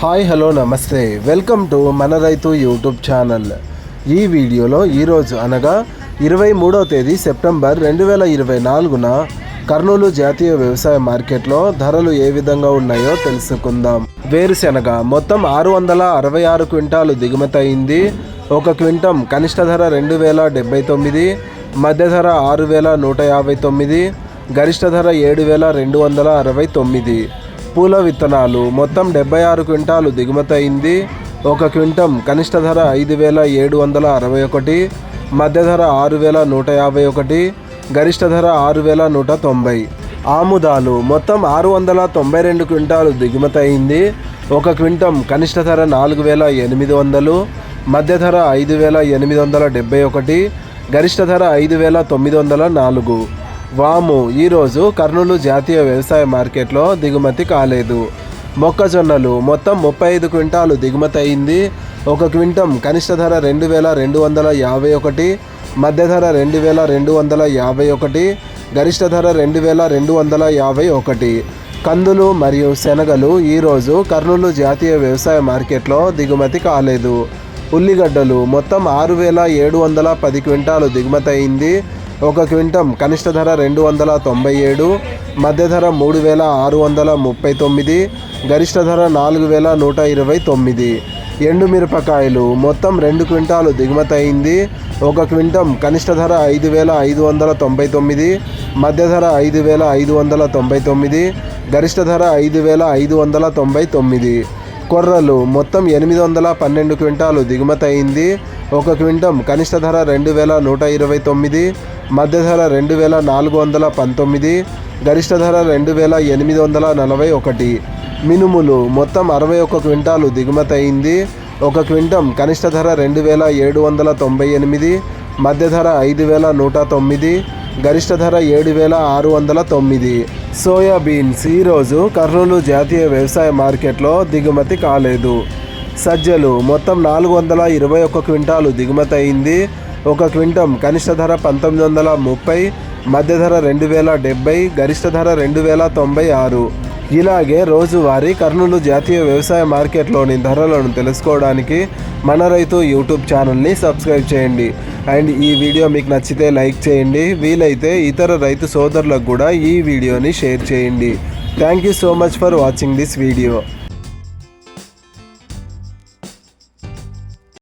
Hi hello నమస్తే. Welcome to మన రైతు యూట్యూబ్ ఛానల్. ఈ వీడియోలో ఈరోజు అనగా ఇరవై మూడవ తేదీ సెప్టెంబర్ రెండు వేల ఇరవై నాలుగున కర్నూలు జాతీయ వ్యవసాయ మార్కెట్లో ధరలు ఏ విధంగా ఉన్నాయో తెలుసుకుందాం. వేరుశెనగ మొత్తం ఆరు వందల అరవై ఆరు క్వింటాలు దిగుమతి అయింది. ఒక క్వింటం కనిష్ట ధర రెండు వేల డెబ్బై తొమ్మిది మధ్య ధర ఆరు వేల నూట యాభై తొమ్మిది గరిష్ట ధర ఏడు వేల రెండు వందల అరవై తొమ్మిది. పూల విత్తనాలు. మొత్తం డెబ్బై ఆరు క్వింటాలు దిగుమతి అయింది. ఒక క్వింటం కనిష్ట ధర ఐదు వేల ఏడు వందల అరవై ఒకటి మధ్య ధర ఆరు వేల నూట యాభై ఒకటి గరిష్ట ధర ఆరు వేల నూట తొంభై. ఆముదాలు మొత్తం ఆరు వందల తొంభై రెండు క్వింటాలు దిగుమతి అయింది. ఒక క్వింటం కనిష్ట ధర నాలుగు వేల ఎనిమిది వందలు మధ్య ధర ఐదు వేల ఎనిమిది వందల డెబ్బై ఒకటి గరిష్ట ధర ఐదు వేల తొమ్మిది వందల నాలుగు. వాము ఈరోజు కర్నూలు జాతీయ వ్యవసాయ మార్కెట్లో దిగుమతి కాలేదు. మొక్కజొన్నలు మొత్తం ముప్పై ఐదు క్వింటాలు దిగుమతి అయింది. ఒక క్వింటం కనిష్ట ధర రెండు వేల రెండు వందల యాభై ఒకటి మధ్య ధర రెండు వేల రెండు వందల యాభై ఒకటి గరిష్ట ధర రెండు వేల రెండు వందల యాభై ఒకటి. కందులు మరియు శనగలు ఈరోజు కర్నూలు జాతీయ వ్యవసాయ మార్కెట్లో దిగుమతి కాలేదు. ఉల్లిగడ్డలు మొత్తం ఆరు వేల ఏడు వందల పది క్వింటాలు దిగుమతి అయింది. ఒక క్వింటం కనిష్ట ధర రెండు వందల తొంభై ఏడు మధ్య ధర మూడు వేల ఆరు వందల ముప్పై తొమ్మిది గరిష్ట ధర నాలుగు వేల నూట ఇరవై తొమ్మిది. ఎండుమిరపకాయలు మొత్తం రెండు క్వింటాలు దిగుమతి అయింది. ఒక క్వింటం కనిష్ట ధర ఐదు వేల ఐదు వందల తొంభై తొమ్మిది మధ్య ధర ఐదు వేల ఐదు వందల తొంభై తొమ్మిది గరిష్ట ధర ఐదు వేల ఐదు వందల తొంభై తొమ్మిది. కొర్రలు మొత్తం ఎనిమిది వందల పన్నెండు క్వింటాలు దిగుమతి అయింది. ఒక క్వింటం కనిష్ట ధర రెండు వేల నూట ఇరవై తొమ్మిది మధ్య ధర రెండు వేల నాలుగు వందల పంతొమ్మిది గరిష్ట ధర రెండు వేల ఎనిమిది వందల నలభై ఒకటి. మినుములు మొత్తం అరవై ఒక క్వింటాలు దిగుమతి అయింది ఒక క్వింటం కనిష్ట ధర రెండు వేల ఏడు వందల తొంభై ఎనిమిది మధ్య ధర ఐదు వేల నూట తొమ్మిది గరిష్ట ధర ఏడు వేల ఆరు వందల తొమ్మిది. సోయాబీన్స్ ఈరోజు కర్నూలు జాతీయ వ్యవసాయ మార్కెట్లో దిగుమతి కాలేదు. సజ్జలు మొత్తం నాలుగు వందల ఇరవై ఒక్క క్వింటాలు దిగుమతి అయింది ఒక క్వింటం కనిష్ట ధర పంతొమ్మిది వందల ముప్పై మధ్య ధర రెండు వేల డెబ్బై గరిష్ట ధర రెండు వేల తొంభై ఆరు. ఇలాగే రోజువారీ కర్నూలు జాతీయ వ్యవసాయ మార్కెట్లోని ధరలను తెలుసుకోవడానికి మన రైతు యూట్యూబ్ ఛానల్ని సబ్స్క్రైబ్ చేయండి. అండ్ ఈ వీడియో మీకు నచ్చితే లైక్ చేయండి. వీలైతే ఇతర రైతు సోదరులకు కూడా ఈ వీడియోని షేర్ చేయండి. Thank you so much for watching this video.